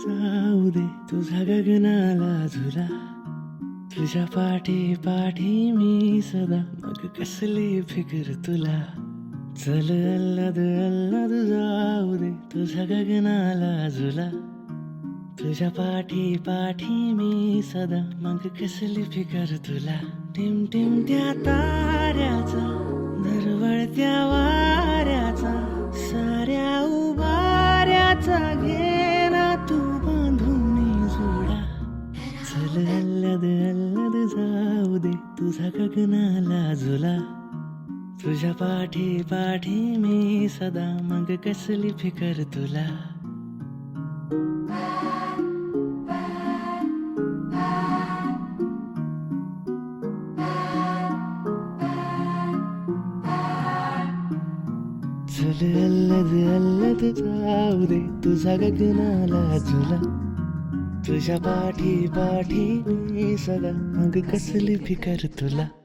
जाऊ दे तुझा गगनाला झुला तुझ्या पाठी पाठी मी सदा मग कसली फिकर तुला चल अल्लद अल्लद जाऊ दे तुझ्या गगनाला झुला तुझ्या पाठी पाठी मी सदा मग कसली फिकर तुला टिम टिम त्या ताऱ्याचा हल्लद हल्लद जाऊ दे तुझा गगनाला झुला. तुझ्या पाठी पाठी मी सदा मग कसली फिकर तुला? चल हल्लद हल्लद जाऊ दे तुझा गगनाला झुला. तुझ्या पाठी पाठी मी सदा मग कसली फिकर तुला?